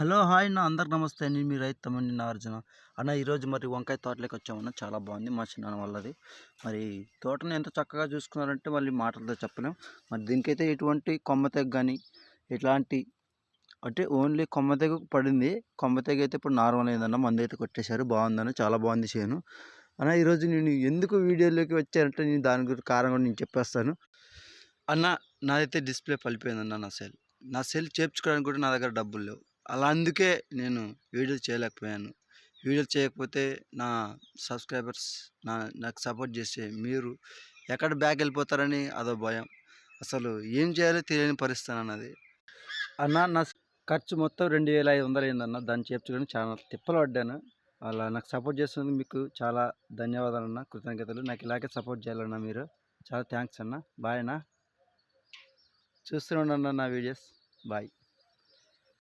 Hello hi అన్న అందరికి నమస్తే అండి. మీ రైతు తమ్ముడిని నాగార్జున అన్న ఈరోజు మరి వంకాయ తోటలోకి వచ్చామన్న. చాలా బాగుంది మా చిన్న వాళ్ళది. మరి తోటను ఎంత చక్కగా చూసుకున్నారంటే మళ్ళీ మాటలతో చెప్పలేం. మరి దీనికైతే ఎటువంటి కొమ్మ తెగ కానీ ఎట్లాంటి అంటే ఓన్లీ కొమ్మ తెగ పడింది. కొమ్మ తెగ అయితే ఇప్పుడు నార్మల్ అయిందన్న. మంది అయితే కొట్టేశారు. బాగుందన్న. చాలా బాగుంది చేయను అన్న ఈరోజు నేను ఎందుకు వీడియోలోకి వచ్చానంటే నేను దాని గురించి కారణం కూడా నేను చెప్పేస్తాను. అన్న నాదైతే డిస్ప్లే పలిపోయిందన్న నా సెల్. నా సెల్ చేర్చుకోవడానికి కూడా నా దగ్గర డబ్బులు లేవు. అలా అందుకే నేను వీడియో చేయలేకపోయాను. వీడియో చేయకపోతే నా సబ్స్క్రైబర్స్ నా నాకు సపోర్ట్ చేసే మీరు ఎక్కడ బ్యాక్ వెళ్ళిపోతారని అదో భయం. అసలు ఏం చేయాలో తెలియని పరిస్థితి అన్నది. అన్న నా ఖర్చు మొత్తం రెండు వేల ఐదు వందలు అయిందన్న దాన్ని చేర్చుకొని చాలా తిప్పలు పడ్డాను. అలా నాకు సపోర్ట్ చేస్తున్నందుకు మీకు చాలా ధన్యవాదాలు అన్న కృతజ్ఞతలు. నాకు ఇలాగే సపోర్ట్ చేయాలన్న మీరు. చాలా థ్యాంక్స్ అన్న. బాయ్ అన్న. చూస్తూ ఉండండి నా వీడియోస్. బాయ్.